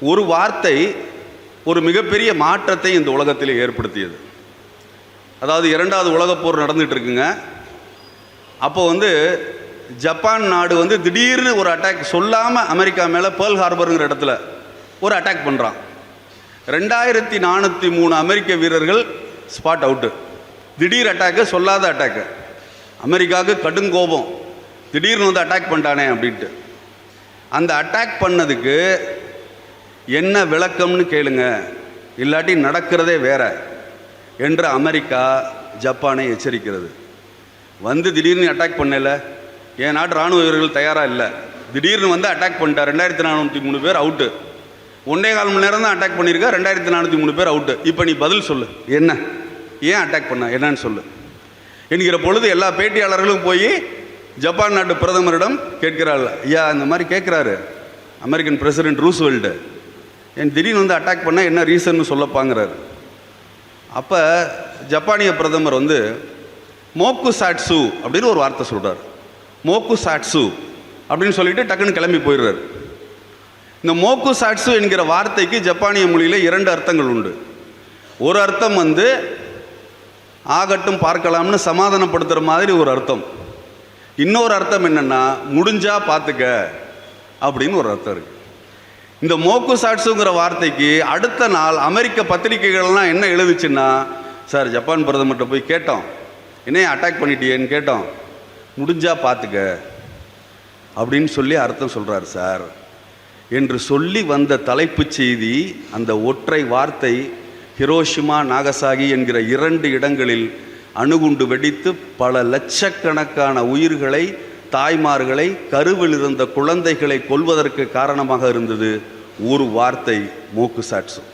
ஒரு வார்த்தை ஒரு மிகப்பெரிய மாற்றத்தை இந்த உலகத்தில் ஏற்படுத்தியது. அதாவது இரண்டாவது உலகப்போர் நடந்துகிட்டு இருக்குங்க அப்போ வந்து ஜப்பான் நாடு வந்து திடீர்னு ஒரு அட்டாக் சொல்லாமல் அமெரிக்கா மேலே பேர்ல் ஹார்பருங்கிற இடத்துல ஒரு அட்டாக் பண்ணுறான் ரெண்டாயிரத்தி நானூற்றி மூணு அமெரிக்க வீரர்கள் ஸ்பாட் அவுட்டு திடீர் அட்டாக்கு சொல்லாத அட்டாக்கு. அமெரிக்காவுக்கு கடுங்கோபம் திடீர்னு வந்து அட்டாக் பண்ணிட்டானே அப்படின்ட்டு. அந்த அட்டாக் பண்ணதுக்கு என்ன விளக்கம்னு கேளுங்க. இல்லாட்டி நடக்கிறதே வேற என்று அமெரிக்கா ஜப்பானை எச்சரிக்கிறது. வந்து திடீர்னு அட்டாக் பண்ணல. என் நாட்டு ராணுவ வீரர்கள் தயாராக இல்லை. திடீர்னு வந்து அட்டாக் பண்ணிட்டார். ரெண்டாயிரத்தி நானூற்றி மூணு பேர் அவுட்டு ஒன்றே கால் மணி நேரம் தான் அட்டாக் பண்ணியிருக்கா ரெண்டாயிரத்தி நானூற்றி மூணு பேர் அவுட்டு இப்போ நீ பதில் சொல்லு. என்ன? ஏன் அட்டாக் பண்ண? என்னன்னு சொல்லு. என்கிற பொழுது எல்லா பேட்டியாளர்களும் போய் ஜப்பான் நாட்டு பிரதமரிடம் கேட்கிறாள் ஐயா இந்த மாதிரி கேட்குறாரு. American president ரூஸ்வெல்டு. என் திடீர்னு வந்து அட்டாக் பண்ணால் என்ன ரீசன்னு சொல்லப்பாங்கிறார். அப்போ ஜப்பானிய பிரதமர் வந்து மோக்கு சாட்சு அப்படின்னு ஒரு வார்த்தை சொல்கிறார் மோக்கு சாட்சு அப்படின்னு சொல்லிட்டு டக்குன்னு கிளம்பி போயிடுறாரு. இந்த மோக்கு சாட்சு என்கிற வார்த்தைக்கு ஜப்பானிய மொழியில் இரண்டு அர்த்தங்கள் உண்டு. ஒரு அர்த்தம் வந்து ஆகட்டும் பார்க்கலாம்னு சமாதானப்படுத்துகிற மாதிரி ஒரு அர்த்தம். இன்னொரு அர்த்தம் என்னென்னா முடிஞ்சா பார்த்துக்க அப்படின்னு ஒரு அர்த்தம் இருக்குது இந்த மோக்கு சாட்ஸுங்கிற வார்த்தைக்கு அடுத்த நாள் அமெரிக்க பத்திரிகைகள்லாம் என்ன எழுதுச்சுன்னா சார் ஜப்பான் பிரதமர்கிட்ட போய் கேட்டோம். என்னைய அட்டாக் பண்ணிட்டியேன்னு கேட்டோம். முடிஞ்சால் பார்த்துக்க அப்படின்னு சொல்லி அர்த்தம் சொல்கிறார் சார். என்று சொல்லி வந்த தலைப்புச் செய்தி அந்த ஒற்றை வார்த்தை ஹிரோஷிமா நாகசாகி என்கிற இரண்டு இடங்களில் அணுகுண்டு வெடித்து பல லட்சக்கணக்கான உயிர்களை தாய்மார்களை கருவில் இருந்த குழந்தைகளை கொல்வதற்கு காரணமாக இருந்தது ஒரு வார்த்தை மூக்கு சாட்சு.